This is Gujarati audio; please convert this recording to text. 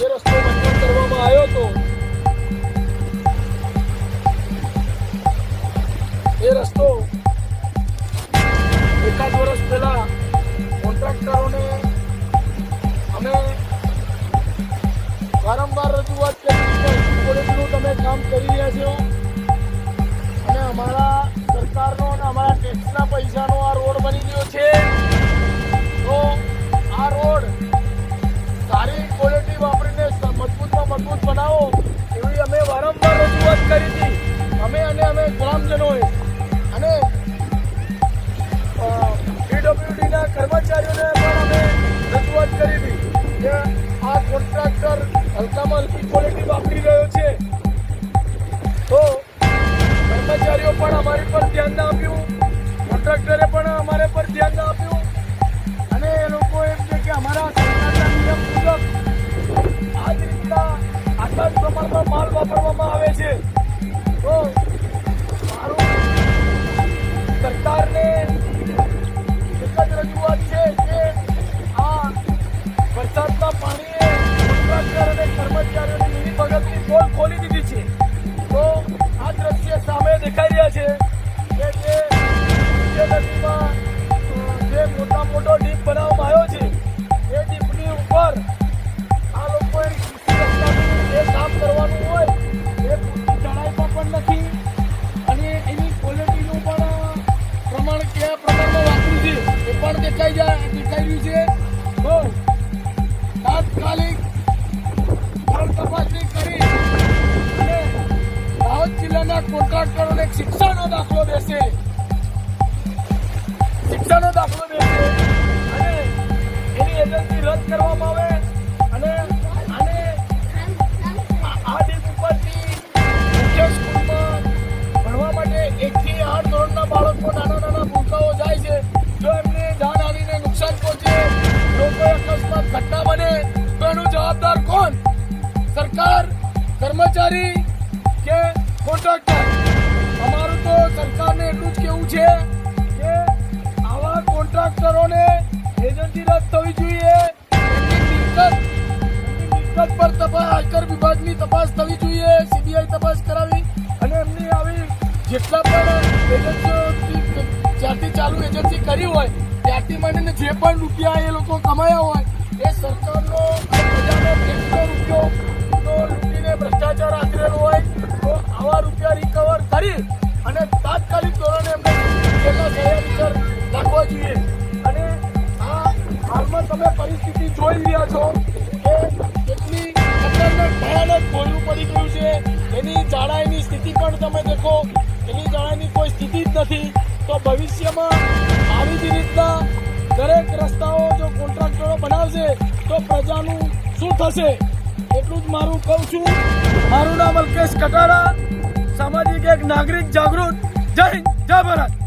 આવ્યો હતો, એ રસ્તો એકાદ વર્ષ પહેલા કોન્ટ્રાક્ટરોને અમે વારંવાર રજૂઆત કરી કોલેજનું તમે કામ કરી રહ્યા છો. અને અમારા સરકારનો અને અમારા ટેક્સના પૈસાનો આ રોડ બની ગયો છે. ગ્રામજનોએ અને પીડબ્લ્યુડીના કર્મચારીઓને પણ અમે રજૂઆત કરી હતી કે આ કોન્ટ્રાક્ટર હલકામાં હલકી ક્વોલિટી વાપરી રહ્યો છે. તો કર્મચારીઓ પણ અમારી પર ધ્યાન ના આપ્યું. દેખાઈ છે. બહુ તાત્કાલિક તપાસણી કરી અને દાહોદ જિલ્લાના કોન્ટ્રાક્ટરોને શિક્ષાનો દાખલો દેશે. શિક્ષાનો દાખલો દેશે. અને એની એજન્સી રદ કરવામાં આવે. કર્મચારી કે કોન્ટ્રાક્ટર અમારું તો સરકારને એટલું જ કેવું છે કે આવા કોન્ટ્રાક્ટરોને એજન્સી રદ થવી જોઈએ. મિલકત પર તપાસ, આયકર વિભાગની તપાસ થવી જોઈએ સીબીઆઈ તપાસ કરાવી અને એમની આવી જેટલા પણ એજન્સીઓ જ્યારથી ચાલુ એજન્સી કરી હોય ત્યારથી માંડીને જે પણ રૂપિયા એ લોકો કમાયા હોય, એ સરકારનો પ્રજાનો ટેક્સનો કરી અને તાત્કાલિક ધોરણે એમને જેલના સહયાધિકાર રાખવા જોઈએ. અને આ હાલમાં તમે પરિસ્થિતિ જોઈ રહ્યા છો કે કેટલી ખતરનાક ભયાનક ભોયરું પડી ગયું છે. એની જાડાઈની સ્થિતિ પણ તમે દેખો. એની જાડાઈની કોઈ સ્થિતિ જ નથી. તો ભવિષ્યમાં આવી જ રીતના દરેક રસ્તાઓ જો કોન્ટ્રાક્ટરો બનાવશે, તો પ્રજાનું શું થશે? એટલું જ મારું કહું છું. મારું નામ અલ્કેશ કટારા. नागरिक जागृत. जय हिंद जय भारत.